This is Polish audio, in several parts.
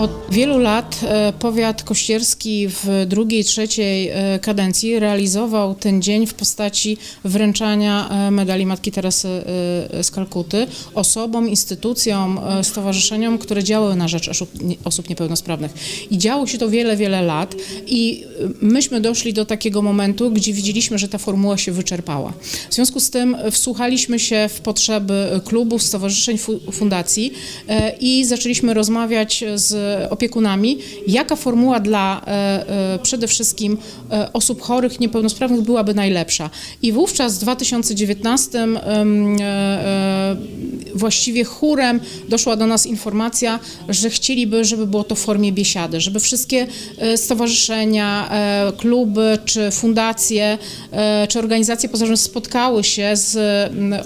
Od wielu lat e, powiat kościerski w drugiej, trzeciej e, kadencji realizował ten dzień w postaci wręczania e, medali Matki Teresy z Kalkuty osobom, instytucjom, stowarzyszeniom, które działały na rzecz osób, nie- osób niepełnosprawnych. I działo się to wiele, wiele lat i myśmy doszli do takiego momentu, gdzie widzieliśmy, że ta formuła się wyczerpała. W związku z tym wsłuchaliśmy się w potrzeby klubów, stowarzyszeń, fu- fundacji i zaczęliśmy rozmawiać z opiekunami, jaka formuła dla e, e, przede wszystkim e, osób chorych, niepełnosprawnych byłaby najlepsza. I wówczas w 2019 em, e, e, właściwie chórem doszła do nas informacja, że chcieliby, żeby było to w formie biesiady, żeby wszystkie e, stowarzyszenia, e, kluby czy fundacje e, czy organizacje pozarządowe spotkały się z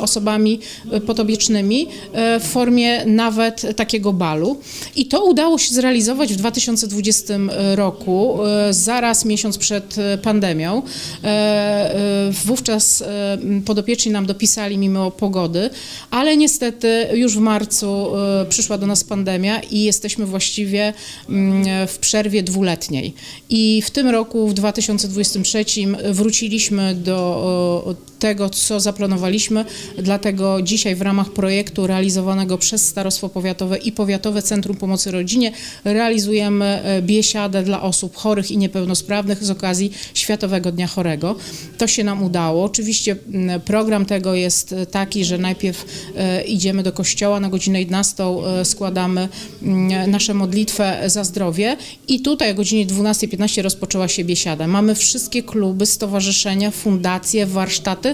osobami podobiecznymi e, w formie nawet takiego balu. I to udało się zrealizować w 2020 roku, zaraz miesiąc przed pandemią. Wówczas podopieczni nam dopisali mimo pogody, ale niestety już w marcu e, przyszła do nas pandemia i jesteśmy właściwie mm, w przerwie dwuletniej. I w tym roku, w 2023, wróciliśmy do tego, co zaplanowaliśmy, dlatego dzisiaj w ramach projektu realizowanego przez Starostwo Powiatowe i Powiatowe Centrum Pomocy Rodzinie realizujemy e, biesiadę dla osób chorych i niepełnosprawnych z okazji Światowego Dnia Chorego. To się nam udało. Oczywiście program tego jest e, taki, że najpierw e, idziemy do kościoła na godzinę 11, e, składamy nasze modlitwę za zdrowie i tutaj o godzinie 12.15 rozpoczęła się biesiada. Mamy wszystkie kluby, stowarzyszenia, fundacje, warsztaty,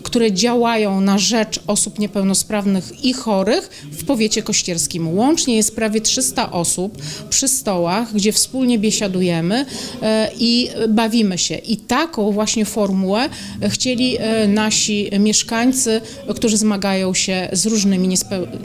które działają na rzecz osób niepełnosprawnych i chorych w powiecie kościerskim. Łącznie jest prawie 300 osób przy stołach, gdzie wspólnie biesiadujemy e, i bawimy się. I taką właśnie formułę chcieli e, nasi mieszkańcy, którzy zmagają się z różnymi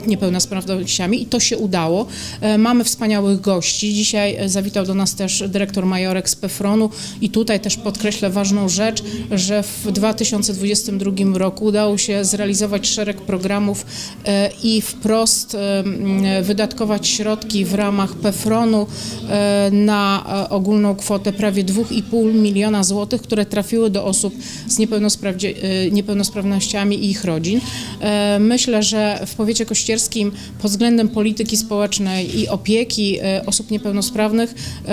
niepełnosprawnościami i to się udało. E, Mamy wspaniałych gości. Dzisiaj zawitał do nas też dyrektor Majorek z Pefronu i tutaj też podkreślę ważną rzecz, że w 2022 roku udało się zrealizować szereg programów e, i wprost e, m, wydatkować środki w ramach Pefronu e, na e, ogólną kwotę prawie 2,5 miliona złotych, które trafiły do osób z e, niepełnosprawnościami i ich rodzin. E, Myślę, że w powiecie kościerskim pod względem polityki społecznej i opieki e, osób niepełnosprawnych e,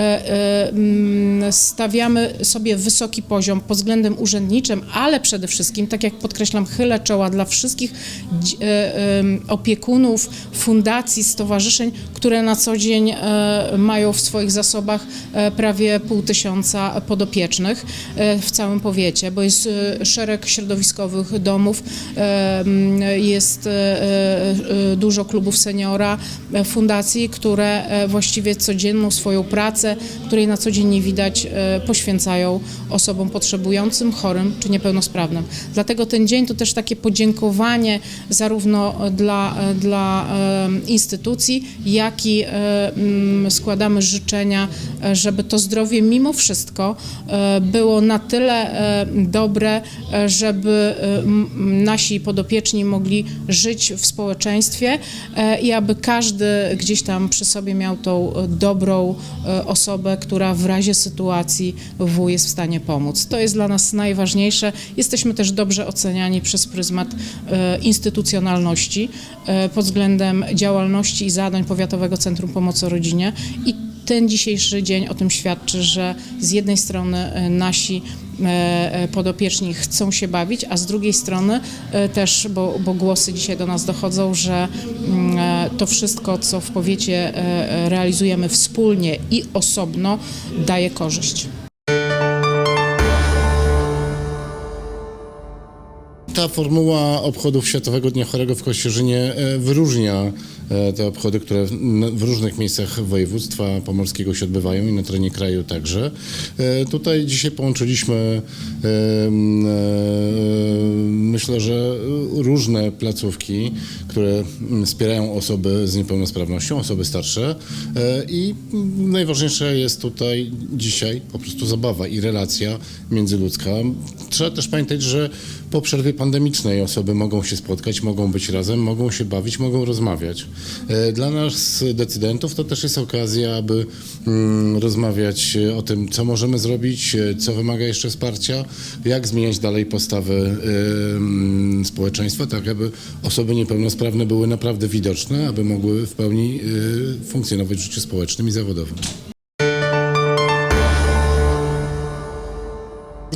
e, stawiamy sobie wysoki poziom pod względem urzędniczym, ale przede wszystkim, tak jak podkreślam, chylę czoła dla wszystkich e, opiekunów, fundacji, stowarzyszeń, które na co dzień e, mają w swoich zasobach e, prawie pół tysiąca podopiecznych w całym powiecie, bo jest szereg środowiskowych domów, jest dużo klubów seniora, fundacji, które właściwie codzienną swoją pracę, której na co dzień nie widać, poświęcają osobom potrzebującym, chorym czy niepełnosprawnym. Dlatego ten dzień to też takie podziękowanie zarówno dla, dla e, instytucji, jak i e, mm, składamy życzenia, e, żeby to zdrowie mimo wszystko e, było na tyle e, dobre, e, żeby e, nasi podopieczni mogli żyć w społeczeństwie e, i aby każdy gdzieś tam przy sobie miał tą e, dobrą e, osobę, która w razie sytuacji W jest w stanie pomóc. To jest dla nas najważniejsze. Jesteśmy też dobrze oceniani przez pryzmat e, instytucjonalności e, pod względem działalności i zadań Powiatowego Centrum Pomocy Rodzinie i ten dzisiejszy dzień o tym świadczy, że z jednej strony e, nasi podopieczni chcą się bawić, a z drugiej strony też, bo, bo głosy dzisiaj do nas dochodzą, że mm, to wszystko, co w powiecie realizujemy wspólnie i osobno, daje korzyść. Ta formuła obchodów Światowego Dnia Chorego w Kościerzynie e, wyróżnia e, te obchody, które w różnych miejscach województwa pomorskiego się odbywają i na terenie kraju także. E, Tutaj dzisiaj połączyliśmy myślę, że różne placówki, które wspierają osoby z niepełnosprawnością, osoby starsze i najważniejsza jest tutaj dzisiaj po prostu zabawa i relacja międzyludzka. Trzeba też pamiętać, że po przerwie pandemicznej osoby mogą się spotkać, mogą być razem, mogą się bawić, mogą rozmawiać. E, Dla nas, decydentów, to też jest okazja, aby mm, rozmawiać o tym, co możemy zrobić, e, co wymaga jeszcze wsparcia, jak zmieniać dalej postawy em, społeczeństwa, tak aby osoby niepełnosprawne były naprawdę widoczne, aby mogły w pełni e, funkcjonować w życiu społecznym i zawodowym.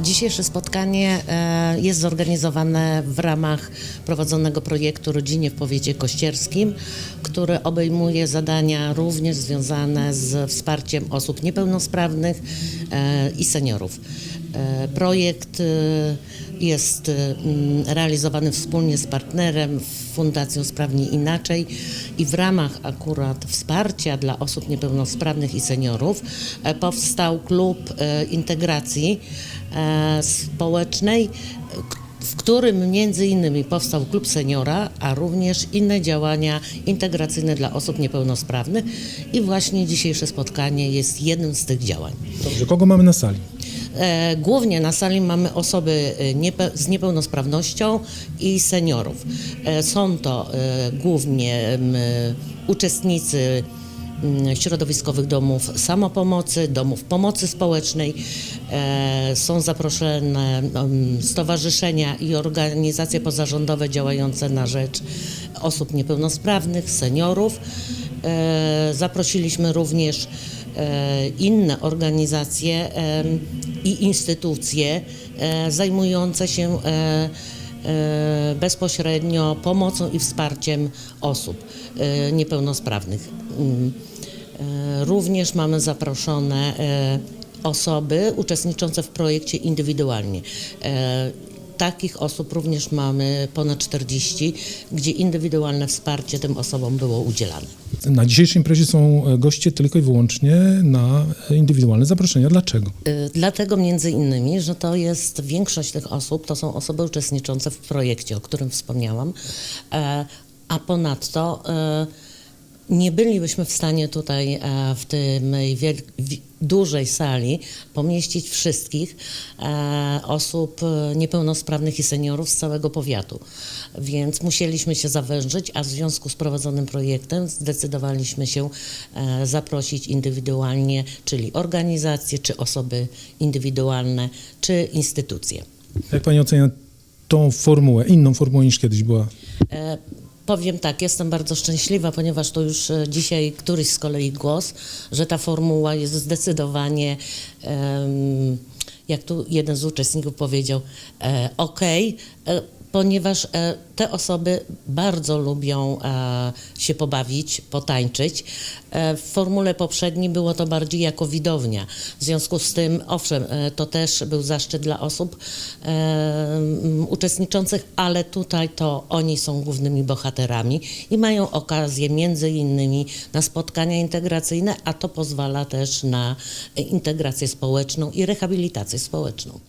Dzisiejsze spotkanie e, jest zorganizowane w ramach prowadzonego projektu Rodzinie w Powiecie Kościerskim, który obejmuje zadania również związane z wsparciem osób niepełnosprawnych e, i seniorów. E, Projekt e, jest e, mm, realizowany wspólnie z partnerem Fundacją Sprawni Inaczej i w ramach akurat wsparcia dla osób niepełnosprawnych i seniorów powstał klub integracji społecznej, w którym między innymi powstał klub seniora, a również inne działania integracyjne dla osób niepełnosprawnych i właśnie dzisiejsze spotkanie jest jednym z tych działań. Dobrze, kogo mamy na sali? E, Głównie na sali mamy osoby e, z niepełnosprawnością i seniorów. E, Są to głównie uczestnicy środowiskowych domów samopomocy, domów pomocy społecznej. Są zaproszone stowarzyszenia i organizacje pozarządowe działające na rzecz osób niepełnosprawnych, seniorów. Zaprosiliśmy również inne organizacje i instytucje e, zajmujące się e, e, bezpośrednio pomocą i wsparciem osób e, niepełnosprawnych. Mm. E, Również mamy zaproszone e, osoby uczestniczące w projekcie indywidualnie. Takich osób również mamy ponad 40, gdzie indywidualne wsparcie tym osobom było udzielane. Na dzisiejszej imprezie są e, goście tylko i wyłącznie na e, indywidualne zaproszenia. Dlaczego? Y, Dlatego między innymi, że to jest większość tych osób, to są osoby uczestniczące w projekcie, o którym wspomniałam, e, a ponadto nie bylibyśmy w stanie tutaj e, w wi- dużej sali pomieścić wszystkich e, osób e, niepełnosprawnych i seniorów z całego powiatu. Więc musieliśmy się zawężyć, a w związku z prowadzonym projektem zdecydowaliśmy się zaprosić indywidualnie, czyli organizacje, czy osoby indywidualne, czy instytucje. Jak Pani ocenia tą formułę, inną formułę niż kiedyś była? Powiem tak, jestem bardzo szczęśliwa, ponieważ to już e, dzisiaj któryś z kolei głos, że ta formuła jest zdecydowanie, jak tu jeden z uczestników powiedział, e, ok, ponieważ e, te osoby bardzo lubią e, się pobawić, potańczyć. E, w formule poprzedniej było to bardziej jako widownia. W związku z tym, owszem, to też był zaszczyt dla osób uczestniczących, ale tutaj to oni są głównymi bohaterami i mają okazję między innymi na spotkania integracyjne, a to pozwala też na integrację społeczną i rehabilitację społeczną.